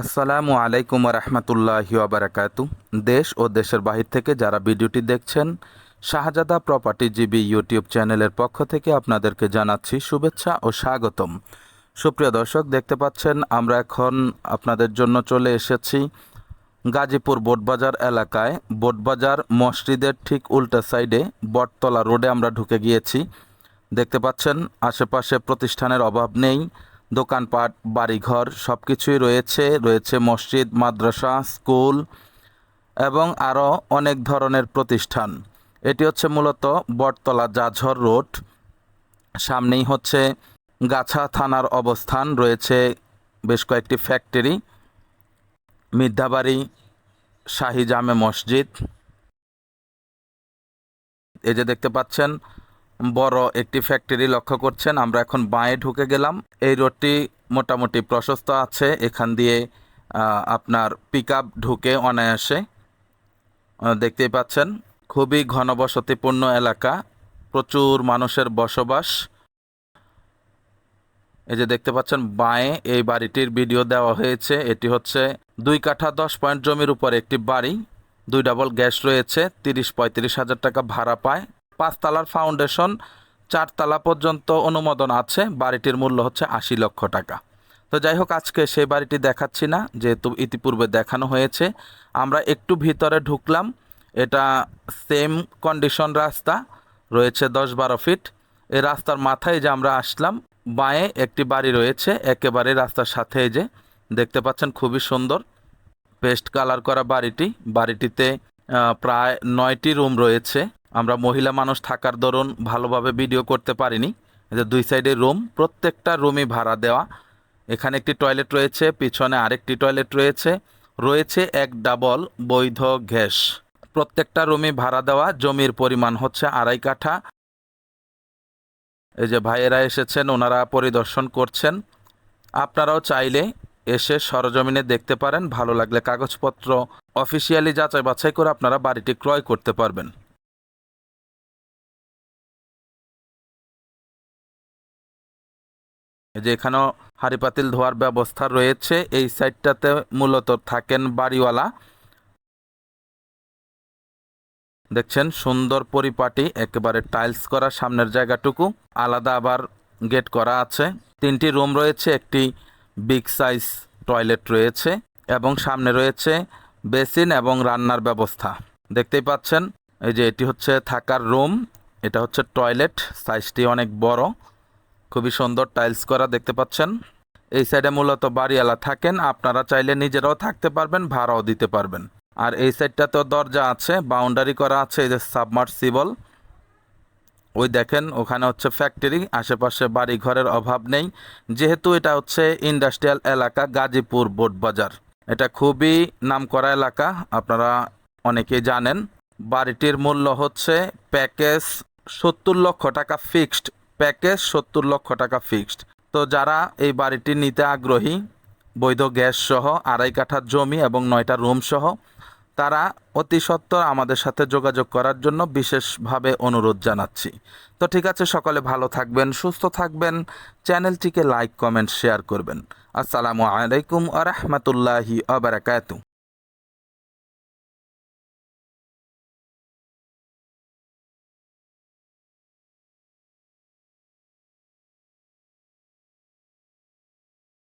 আসসালামু আলাইকুম রহমতুল্লাহি আবরাকাতু দেশ ও দেশের বাহির থেকে যারা ভিডিওটি দেখছেন, শাহজাদা প্রপার্টি জিবি ইউটিউব চ্যানেলের পক্ষ থেকে আপনাদেরকে জানাচ্ছি শুভেচ্ছা ও স্বাগতম। সুপ্রিয় দর্শক, দেখতে পাচ্ছেন আমরা এখন আপনাদের জন্য চলে এসেছি গাজীপুর বোটবাজার এলাকায়। বোটবাজার মসজিদের ঠিক উল্টা সাইডে বটতলা রোডে আমরা ঢুকে গিয়েছি। দেখতে পাচ্ছেন, আশেপাশে প্রতিষ্ঠানের অভাব নেই। দোকানপাট, বাড়িঘর সব কিছুই রয়েছে। রয়েছে মসজিদ, মাদ্রাসা, স্কুল এবং আরও অনেক ধরনের প্রতিষ্ঠান। এটি হচ্ছে মূলত বটতলা জাঝর রোড। সামনেই হচ্ছে গাছা থানার অবস্থান। রয়েছে বেশ কয়েকটি ফ্যাক্টরি। মির্ধাবাড়ি শাহি জামে মসজিদ। এই যে দেখতে পাচ্ছেন বড় একটি ফ্যাক্টরি লক্ষ্য করছেন। আমরা এখন বাঁয়ে ঢুকে গেলাম। এই রোডটি মোটামুটি প্রশস্ত আছে। এখান দিয়ে আপনার পিক ঢুকে অনায়াসে দেখতেই পাচ্ছেন। খুবই ঘনবসতিপূর্ণ এলাকা। প্রচুর মানুষের বসবাস। এই যে দেখতে পাচ্ছেন, বাঁয়ে এই বাড়িটির ভিডিও দেওয়া হয়েছে। এটি হচ্ছে দুই কাঠা দশ পয়েন্ট জমির উপর একটি বাড়ি। দুই ডাবল গ্যাস রয়েছে। তিরিশ পঁয়ত্রিশ হাজার টাকা ভাড়া পায়। পাঁচতলার ফাউন্ডেশন চারতলা পর্যন্ত অনুমোদন আছে, বাড়িটির মূল্য হচ্ছে আশি লক্ষ টাকা। তো যাই হোক, আজকে সেই বাড়িটি দেখাচ্ছি না, যেহেতু ইতিপূর্বে দেখানো হয়েছে। আমরা একটু ভিতরে ঢুকলাম, এটা সেম কন্ডিশন রাস্তা, রয়েছে দশ বারো ফিট এই রাস্তার মাথায় যে আমরা আসলাম, বাঁয়ে একটি বাড়ি রয়েছে, একেবারে রাস্তার সাথে যে, দেখতে পাচ্ছেন খুবই সুন্দর পেস্ট কালার করা বাড়িটি। বাড়িটিতে প্রায় নয়টি রুম রয়েছে। আমরা মহিলা মানুষ থাকার দরুন ভালোভাবে ভিডিও করতে পারিনি। যে দুই সাইডে রুম প্রত্যেকটা রুমই ভাড়া দেওয়া। এখানে একটি টয়লেট রয়েছে, পিছনে আরেকটি টয়লেট রয়েছে। রয়েছে এক ডাবল বৈধ গ্যাস। প্রত্যেকটা রুমই ভাড়া দেওয়া, জমির পরিমাণ হচ্ছে আড়াই কাঠা। এই যে ভাইয়েরা এসেছেন, ওনারা পরিদর্শন করছেন। আপনারাও চাইলে এসে সরজমিনে দেখতে পারেন। ভালো লাগলে কাগজপত্র অফিসিয়ালি যাচাই বাছাই করে আপনারা বাড়িটি ক্রয় করতে পারবেন। যে এখানেও হাঁড়ি পাতিল ধোয়ার ব্যবস্থা রয়েছে, এই সাইডটাতে মূলত থাকেন বাড়িওয়ালা। দেখছেন, সুন্দর পরিপাটি, একেবারে টাইলস করা সামনের জায়গাটুকু, আলাদা আবার গেট করা আছে। তিনটি রুম রয়েছে, একটি বিগ সাইজ টয়লেট রয়েছে এবং সামনে রয়েছে বেসিন এবং রান্নার ব্যবস্থা। দেখতেই পাচ্ছেন, এই যে এটি হচ্ছে থাকার রুম, এটা হচ্ছে টয়লেট, সাইজটি অনেক বড়। খুবই সুন্দর টাইলস করা দেখতে পাচ্ছেন। এই সাইডে মূলত বাড়িওয়ালা থাকেন, আপনারা চাইলে নিজেরাও থাকতে পারবেন, ভাড়াও দিতে পারবেন। আর এই সাইডটাতেও দরজা আছে বাউন্ডারি করা আছে, এই যে সাবমার্সিবল ওই দেখেন, ওখানে হচ্ছে ফ্যাক্টরি আশেপাশে বাড়ি ঘরের অভাব নেই। যেহেতু এটা হচ্ছে ইন্ডাস্ট্রিয়াল এলাকা, গাজীপুর বোটবাজার এটা খুবই নামকরা এলাকা, আপনারা অনেকেই জানেন। বাড়িটির মূল্য হচ্ছে প্যাকেজ সত্তর লক্ষ টাকা ফিক্সড প্যাকেজ সত্তর লক্ষ টাকা ফিক্সড। তো যারা এই বাড়িটি নিতে আগ্রহী, বৈধ গ্যাস সহ আড়াই কাঠা জমি এবং নয়টা রুম সহ, তারা অতি সত্বর আমাদের সাথে যোগাযোগ করার জন্য বিশেষভাবে অনুরোধ জানাচ্ছি। তো ঠিক আছে, সকলে ভালো থাকবেন, সুস্থ থাকবেন, চ্যানেলটিকে লাইক, কমেন্ট, শেয়ার করবেন। আসসালামু আলাইকুম আ রহমতুল্লাহি আবরাকাতু